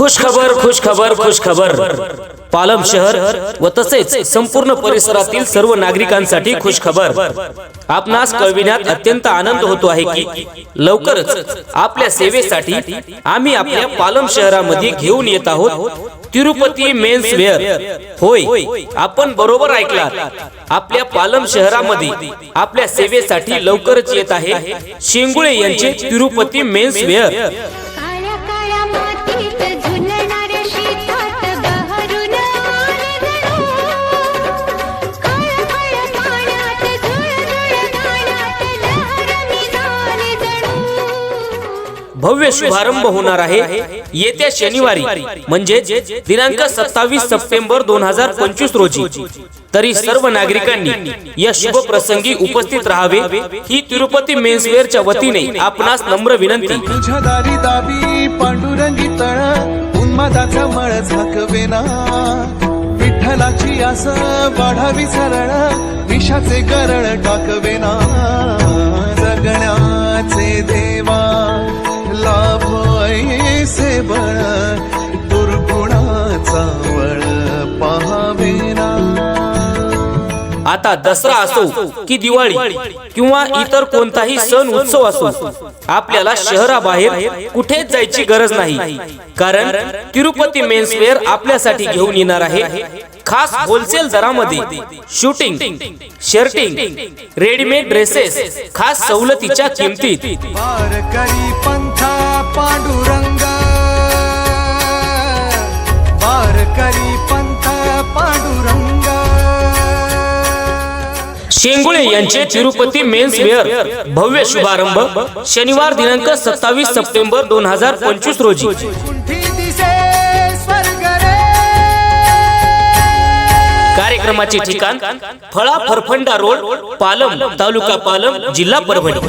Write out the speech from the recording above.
खुश खबर खुश खबर खुश खबर. पालम शहर व तसेच संपूर्ण परिसरातील सर्व नागरिकांसाठी खुश खबर. आपणास कळविण्यात अत्यंत आनंद होतो आहे की लवकरच आपल्या सेवेसाठी आम्ही आपल्या पालम शहरामध्ये घेऊन येत आहोत. Tirupati men's wear. होय आपण बरोबर ऐकला आपल्या पालम शहरामध्ये आपल्या सेवेसाठी लवकरच येत आहे शेंगुळे यांचे तिरुपती मेन्स वेअर. भव्य शुभारंभ होणार आहे. येत्या शनिवारी म्हणजे दिनांक सत्तावीस सप्टेंबर दोन हजार पंचवीस रोजी. तरी सर्व नागरिकांनी या शुभ प्रसंगी उपस्थित राहावे. ही तिरुपती मेन्सवेअरच्या वतीने आपणास नम्र विनंती. पांडुरंगी तळ उन्मादाचा मळ झाकवेना विठ्ठलाची आस वाढावी सरळ विषाचे गरळ टाकवेना आता दसरा असो की दिवाळी किंवा इतर कोणताही सण उत्सव असो आपल्याला शहराबाहेर कुठेच जायची गरज नाही. कारण तिरुपती मेन्सवेअर आपल्यासाठी घेऊन येणार आहे खास होलसेल दरामध्ये शूटिंग शर्टिंग रेडीमेड ड्रेसेस खास सवलतीच्या किमतीत. शेंगुळे यांचे तिरुपती मेन्स वेअर भव्य शुभारंभ. शनिवार दिनांक सत्तावीस सप्टेंबर दोन हजार पंचवीस रोजी. कार्यक्रमाचे ठिकाण फळा फरफंडा रोड पालम तालुका पालम जिल्हा परभणी.